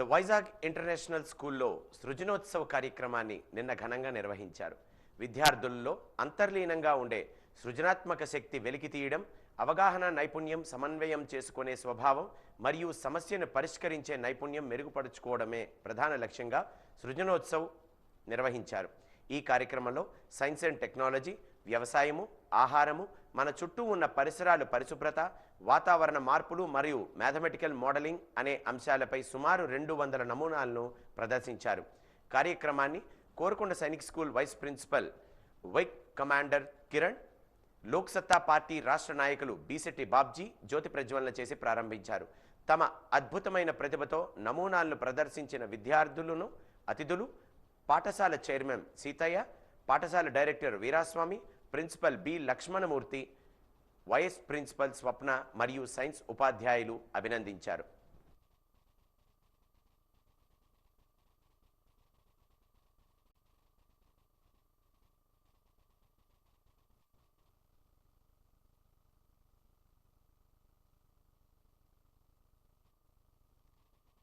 The Vizag international స్కూల్లో సృజనోత్సవ కార్యక్రమాన్ని నిన్న ఘనంగా నిర్వహించారు. విద్యార్థుల్లో అంతర్లీనంగా ఉండే సృజనాత్మక శక్తి వెలికి తీయడం అవగాహన నైపుణ్యం సమన్వయం చేసుకునే స్వభావం మరియు సమస్యను పరిష్కరించే నైపుణ్యం మెరుగుపరుచుకోవడమే ప్రధాన లక్ష్యంగా సృజనోత్సవ్ నిర్వహించారు. ఈ కార్యక్రమంలో సైన్స్ అండ్ టెక్నాలజీ వ్యవసాయము ఆహారము మన చుట్టూ ఉన్న పరిసరాలు పరిశుభ్రత వాతావరణ మార్పులు మరియు మ్యాథమెటికల్ మోడలింగ్ అనే అంశాలపై సుమారు రెండు వందల నమూనాలను ప్రదర్శించారు. కార్యక్రమాన్ని Korukonda Sainik school vice principal wing commander Kiran Lok Satta party రాష్ట్ర నాయకులు బీసెట్టి బాబ్జీ జ్యోతి ప్రజ్వలన చేసి ప్రారంభించారు. తమ అద్భుతమైన ప్రతిభతో నమూనాలను ప్రదర్శించిన విద్యార్థులను అతిథులు పాఠశాల చైర్మన్ సీతయ్య పాఠశాల director Veeraswamy principal B Lakshmanamurthy vice principal Swapna మరియు సైన్స్ ఉపాధ్యాయులు అభినందించారు.